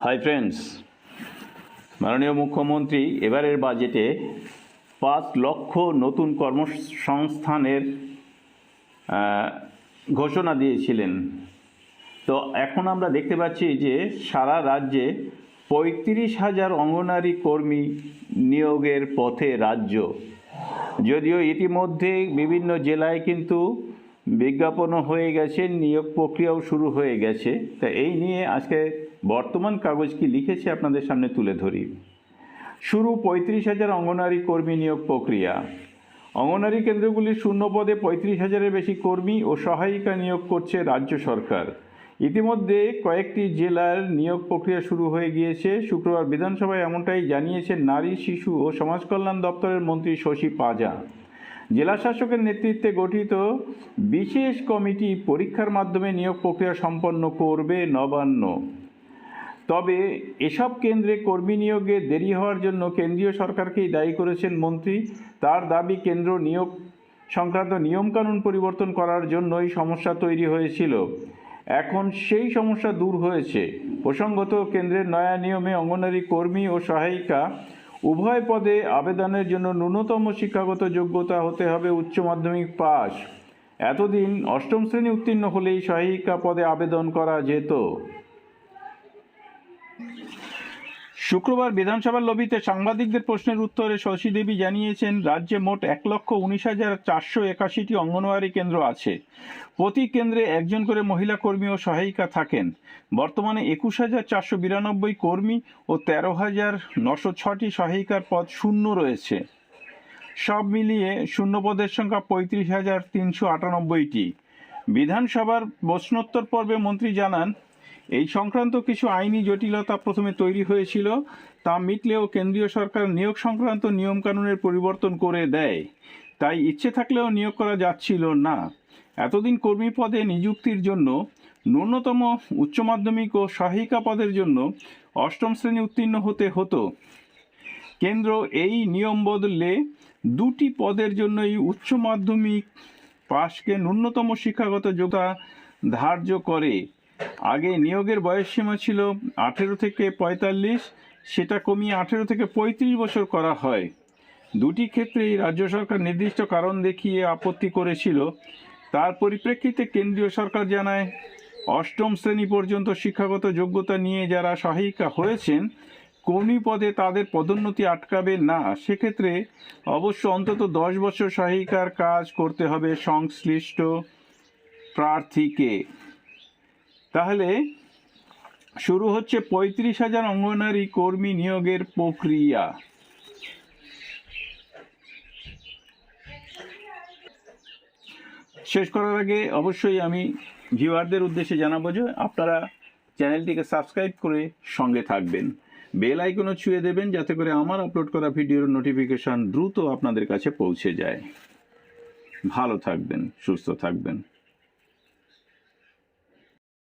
Hi friends মাননীয় মুখ্যমন্ত্রী, এবারের বাজেটে পাঁচ লক্ষ নতুন কর্মসংস্থানের ঘোষণা দিয়েছিলেন। তো এখন আমরা দেখতে পাচ্ছি যে সারা রাজ্যে পঁয়ত্রিশ হাজার অঙ্গনারী কর্মী নিয়োগের পথে রাজ্য। যদিও ইতিমধ্যে বিভিন্ন জেলায় কিন্তু বিজ্ঞাপনও হয়ে গেছে, নিয়োগ প্রক্রিয়াও শুরু হয়ে গেছে। তা এই নিয়ে আজকে বর্তমান কাগজ কি লিখেছে আপনাদের সামনে তুলে ধরি। শুরু পঁয়ত্রিশ হাজার অঙ্গনারী কর্মী নিয়োগ প্রক্রিয়া। অঙ্গনারী কেন্দ্রগুলির শূন্য পদে পঁয়ত্রিশ হাজারের বেশি কর্মী ও সহায়িকা নিয়োগ করছে রাজ্য সরকার। ইতিমধ্যে কয়েকটি জেলার নিয়োগ প্রক্রিয়া শুরু হয়ে গিয়েছে। শুক্রবার বিধানসভায় এমনটাই জানিয়েছেন নারী, শিশু ও সমাজকল্যাণ দপ্তরের মন্ত্রী শশী পাজা। জেলা শাসকের নেতৃত্বে গঠিত বিশেষ কমিটি পরীক্ষার মাধ্যমে নিয়োগ প্রক্রিয়া সম্পন্ন করবে নবান্ন। তবে এসব কেন্দ্রে কর্মী নিয়োগে দেরি হওয়ার জন্য কেন্দ্রীয় সরকারকেই দায়ী করেছেন মন্ত্রী। তার দাবি, কেন্দ্র নিয়োগ সংক্রান্ত নিয়মকানুন পরিবর্তন করার জন্যই সমস্যা তৈরি হয়েছিল। এখন সেই সমস্যা দূর হয়েছে। প্রসঙ্গত, কেন্দ্রের নয়া নিয়মে অঙ্গনারী কর্মী ও সহায়িকা উভয় পদে আবেদনের জন্য ন্যূনতম শিক্ষাগত যোগ্যতা হতে হবে উচ্চ মাধ্যমিক পাস এতদিন অষ্টম শ্রেণি উত্তীর্ণ হলেই সহায়িকা পদে আবেদন করা যেত। শুক্রবার বিধানসভার লবিতে সাংবাদিকদের প্রশ্নের উত্তরে শশী দেবী জানিয়েছেন, রাজ্যে মোট এক লক্ষ উনিশ হাজার চারশো একাশিটি অঙ্গনওয়াড়ি কেন্দ্র আছে। প্রতি কেন্দ্রে একজন করে মহিলা কর্মী ও সহায়িকা থাকেন। বর্তমানে একুশ হাজার চারশো বিরানব্বই কর্মী ও তেরো হাজার নশো ছটি সহায়িকার পদ শূন্য রয়েছে। সব মিলিয়ে শূন্য পদের সংখ্যা পঁয়ত্রিশ হাজার তিনশো আটানব্বইটি। বিধানসভার প্রশ্নোত্তর পর্বে মন্ত্রী জানান এই সংক্রান্ত কিছু আইনি জটিলতা প্রথমে তৈরি হয়েছিল, তা মিটলেও কেন্দ্রীয় সরকার নিয়োগ সংক্রান্ত নিয়মকানুনের পরিবর্তন করে দেয়। তাই ইচ্ছে থাকলেও নিয়োগ করা যাচ্ছিল না। এতদিন কর্মী পদে নিযুক্তির জন্য, ন্যূনতম উচ্চ মাধ্যমিক ও সহায়িকা পদের জন্য অষ্টম শ্রেণি উত্তীর্ণ হতে হতো। কেন্দ্র এই নিয়ম বদলে দুটি পদের জন্যই উচ্চ মাধ্যমিক পাশকে ন্যূনতম শিক্ষাগত যোগ্যতা ধার্য করে। আগে নিয়োগের বয়সসীমা ছিল আঠেরো থেকে পঁয়তাল্লিশ, সেটা কমিয়ে আঠেরো থেকে পঁয়ত্রিশ বছর করা হয়। দুটি ক্ষেত্রেই রাজ্য সরকার নির্দিষ্ট কারণ দেখিয়ে আপত্তি করেছিল। তার পরিপ্রেক্ষিতে কেন্দ্রীয় সরকার জানায়, অষ্টম শ্রেণি পর্যন্ত শিক্ষাগত যোগ্যতা নিয়ে যারা সহায়িকা হয়েছেন, কর্মী পদে তাদের পদোন্নতি আটকাবে না। সেক্ষেত্রে অবশ্য অন্তত দশ বছর সহায়িকার কাজ করতে হবে সংশ্লিষ্ট প্রার্থীকে। তাহলে শুরু হচ্ছে পঁয়ত্রিশ হাজার অঙ্গনারী কর্মী নিয়োগের প্রক্রিয়া। শেষ করার আগে অবশ্যই আমি ভিউয়ারদের উদ্দেশ্যে জানাব যে আপনারা চ্যানেলটিকে সাবস্ক্রাইব করে সঙ্গে থাকবেন। বেল আইকনও ছুঁয়ে দেবেন যাতে করে আমার আপলোড করা ভিডিওর নোটিফিকেশন দ্রুত আপনাদের কাছে পৌঁছে যায়। ভালো থাকবেন, সুস্থ থাকবেন।